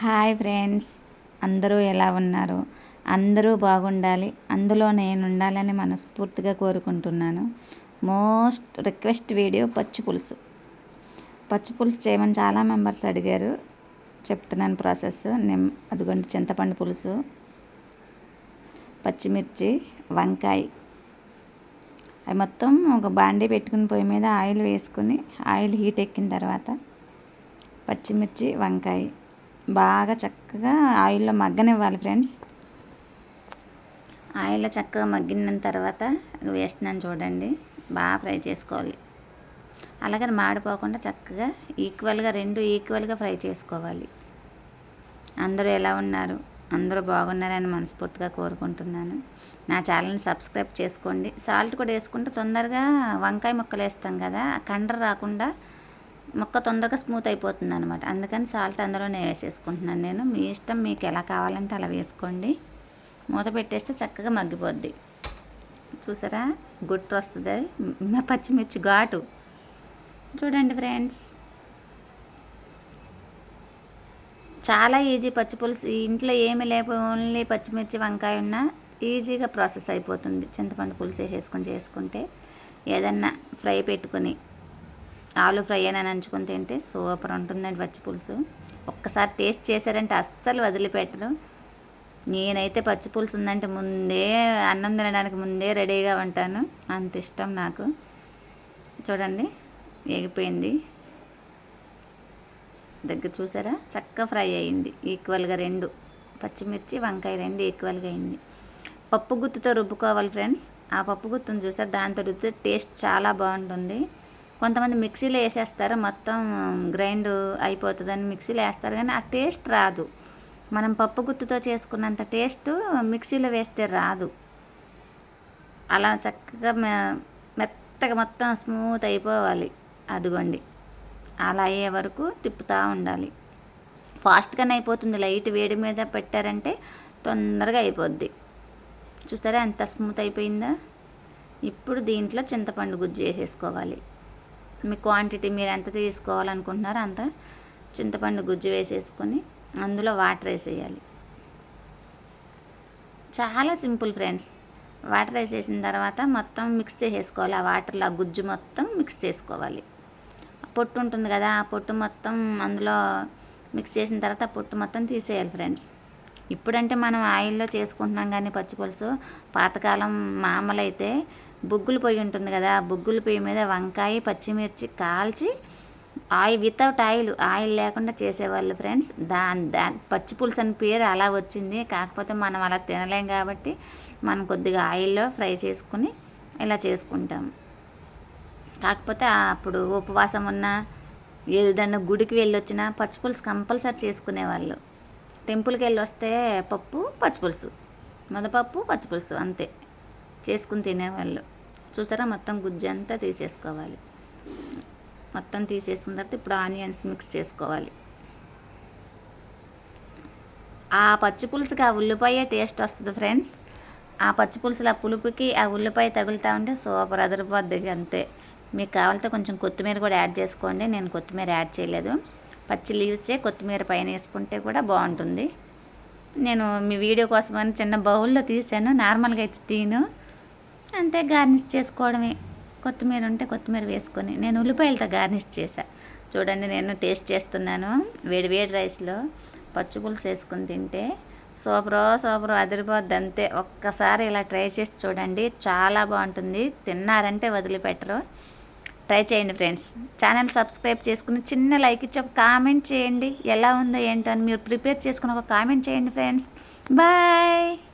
Hi friends. అందరూ ఎలా ఉన్నారు? అందరూ బాగుండాలి. అందులో నేను ఉండాలని మనస్ఫూర్తిగా కోరుకుంటున్నాను. మోస్ట్ రిక్వెస్ట్ వీడియో పచ్చి పులుసు. పచ్చి పులుసు చేయమని చాలా మెంబర్స్ అడిగారు. చెప్తున్నాను ప్రాసెస్. నిమ్ అదిగోండి చింతపండు పులుసు పచ్చిమిర్చి వంకాయ. అవి మొత్తం ఒక బాండీ పెట్టుకుని పొయ్యి మీద ఆయిల్ వేసుకుని ఆయిల్ హీట్ ఎక్కిన తర్వాత పచ్చిమిర్చి వంకాయ. బాగా చక్కగా ఆయిల్లో మగ్గనివ్వాలి ఫ్రెండ్స్. ఆయిల్లో చక్కగా మగ్గిన తర్వాత వేస్తున్నాను చూడండి. బాగా ఫ్రై చేసుకోవాలి. అలాగని మాడిపోకుండా చక్కగా ఈక్వల్గా రెండు ఈక్వల్గా ఫ్రై చేసుకోవాలి. అందరూ ఎలా ఉన్నారు? అందరూ బాగున్నారని మనస్ఫూర్తిగా కోరుకుంటున్నాను. నా ఛానల్ని సబ్స్క్రైబ్ చేసుకోండి. సాల్ట్ కూడా వేసుకుంటే తొందరగా వంకాయ ముక్కలు వేస్తాం కదా కండ్ర రాకుండా ముక్క తొందరగా స్మూత్ అయిపోతుంది అనమాట అందుకని సాల్ట్ అందులోనే వేసేసుకుంటున్నాను నేను. మీ ఇష్టం మీకు ఎలా కావాలంటే అలా వేసుకోండి. మూత పెట్టేస్తే చక్కగా మగ్గిపోద్ది. చూసారా? గుట్టు వస్తుంది. పచ్చిమిర్చి ఘాటు. చూడండి ఫ్రెండ్స్. చాలా ఈజీ పచ్చి పులుసు. ఇంట్లో ఏమి లేకపో ఓన్లీ పచ్చిమిర్చి వంకాయ ఉన్నా ఈజీగా ప్రాసెస్ అయిపోతుంది. చింతపండు పులుసు వేసుకొని చేసుకుంటే ఏదన్నా ఫ్రై పెట్టుకొని ఆలు ఫ్రై అని నంచుకొని తింటే సూపర్ ఉంటుందండి పచ్చి పులుసు. ఒక్కసారి టేస్ట్ చేశారంటే అస్సలు వదిలిపెట్టరు. నేనైతే పచ్చి పులుసు ఉందంటే ముందే అన్నం తినడానికి ముందే రెడీగా ఉంటాను. అంత ఇష్టం నాకు. చూడండి ఎగిపోయింది దగ్గర చూసారా? చక్కగా ఫ్రై అయింది. ఈక్వల్గా రెండు. పచ్చిమిర్చి వంకాయ రెండు ఈక్వల్గా అయింది. పప్పు గుత్తుతో రుబ్బుకోవాలి ఫ్రెండ్స్. ఆ పప్పు గుత్తును చూసారు? దాంతో రుద్దితే టేస్ట్ చాలా బాగుంటుంది. కొంతమంది మిక్సీలో వేసేస్తారు మొత్తం గ్రైండ్ అయిపోతుందని మిక్సీలో వేస్తారు కానీ ఆ టేస్ట్ రాదు. మనం పప్పు గుత్తుతో చేసుకున్నంత టేస్ట్ మిక్సీలో వేస్తే రాదు. అలా చక్కగా మెత్తగా మొత్తం స్మూత్ అయిపోవాలి అదిగోండి. అలా అయ్యే వరకు తిప్పుతూ ఉండాలి. ఫాస్ట్గానే అయిపోతుంది. లైట్ వేడి మీద పెట్టారంటే తొందరగా అయిపోద్ది. చూసారా ఎంత స్మూత్ అయిపోయిందా? ఇప్పుడు దీంట్లో చింతపండు గుజ్జు వేసేసుకోవాలి. మీ క్వాంటిటీ మీరు ఎంత తీసుకోవాలనుకుంటున్నారో అంత చింతపండు గుజ్జు వేసేసుకొని అందులో వాటర్ వేసేయాలి. చాలా సింపుల్ ఫ్రెండ్స్ వాటర్ వేసేసిన తర్వాత మొత్తం మిక్స్ చేసేసుకోవాలి. ఆ వాటర్లో ఆ గుజ్జు మొత్తం మిక్స్ చేసుకోవాలి. పొట్టు ఉంటుంది కదా ఆ పొట్టు మొత్తం అందులో మిక్స్ చేసిన తర్వాత పొట్టు మొత్తం తీసేయాలి ఫ్రెండ్స్ ఇప్పుడంటే మనం ఆయిల్లో చేసుకుంటున్నాం కానీ పచ్చిపులుసు పాతకాలం మామూలు అయితే బుగ్గులు పొయ్యి ఉంటుంది కదా బొగ్గుల పొయ్యి మీద వంకాయ పచ్చిమిర్చి కాల్చి ఆయిల్ వితౌట్ ఆయిల్ ఆయిల్ లేకుండా చేసేవాళ్ళు ఫ్రెండ్స్ దాని దా పచ్చి పులుసు అని పేరు అలా వచ్చింది. కాకపోతే మనం అలా తినలేం కాబట్టి మనం కొద్దిగా ఆయిల్లో ఫ్రై చేసుకుని ఇలా చేసుకుంటాం. కాకపోతే అప్పుడు ఉపవాసం ఉన్న ఏదన్నా గుడికి వెళ్ళి వచ్చినా పచ్చిపులుసు కంపల్సరీ చేసుకునేవాళ్ళు. టెంపుల్కి వెళ్ళి వస్తే పప్పు పచ్చిపులుసు మొదపప్పు పచ్చిపులుసు అంతే. చేసుకుని తినేవాళ్ళు. చూసారా? మొత్తం గుజ్జు అంతా తీసేసుకోవాలి. మొత్తం తీసేసుకున్న తర్వాత ఇప్పుడు ఆనియన్స్ మిక్స్ చేసుకోవాలి. ఆ పచ్చి పులుసుకి ఆ ఉల్లిపాయ టేస్ట్ వస్తుంది ఫ్రెండ్స్. ఆ పచ్చి పులుసులు ఆ పులుపుకి ఆ ఉల్లిపాయ తగులుతూ ఉంటే సూపర్ అదిరిపోద్ది అంతే. మీకు కావాలితే కొంచెం కొత్తిమీర కూడా యాడ్ చేసుకోండి. నేను కొత్తిమీర యాడ్ చేయలేదు. పచ్చి లీవ్సే కొత్తిమీర పైన వేసుకుంటే కూడా బాగుంటుంది. నేను మీ వీడియో కోసమని చిన్న బౌల్లో తీసాను. నార్మల్గా అయితే తీను. అంతే గార్నిష్ చేసుకోవడమే. కొత్తిమీర ఉంటే కొత్తిమీర వేసుకొని. నేను ఉల్లిపాయలతో గార్నిష్ చేశా. చూడండి నేను టేస్ట్ చేస్తున్నాను. వేడి వేడి రైస్లో పచ్చి పులుసు వేసుకుని తింటే సూపరో సూపరో అదిరిపోద్ది అంతే. ఒక్కసారి ఇలా ట్రై చేసి చూడండి. చాలా బాగుంటుంది. తిన్నారంటే వదిలిపెట్టరు. ట్రై చేయండి ఫ్రెండ్స్. ఛానల్ సబ్స్క్రైబ్ చేసుకుని చిన్న లైక్ ఇచ్చి ఒక కామెంట్ చేయండి. ఎలా ఉందో ఏంటో అని మీరు ప్రిపేర్ చేసుకుని ఒక కామెంట్ చేయండి ఫ్రెండ్స్. బాయ్!